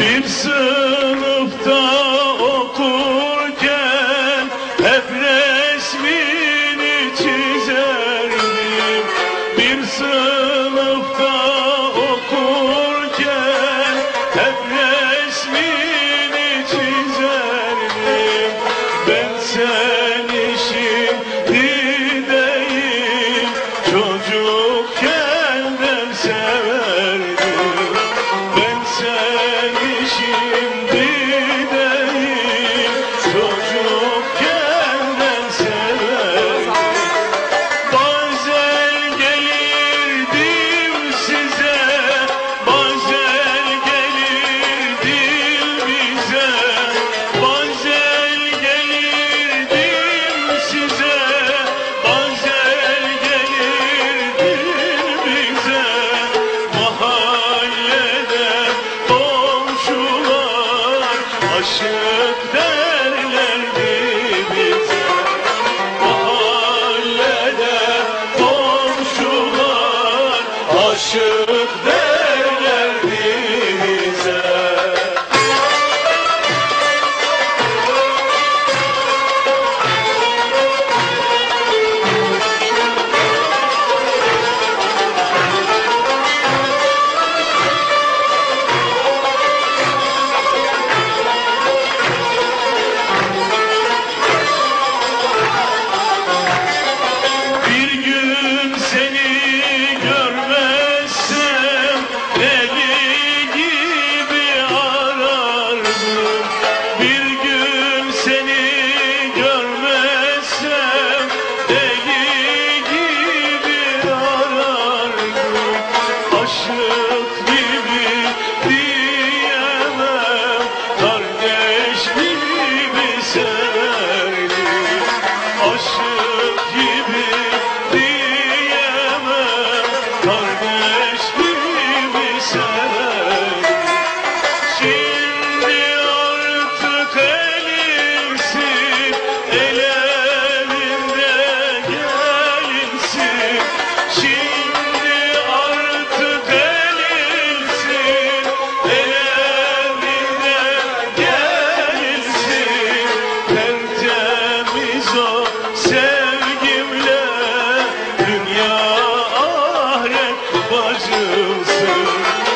Bir sınıfta okurken hep resmini çizerdim. Bir sınıfta okurken hep resmini çizerdim. Ben sen should. bacımsın.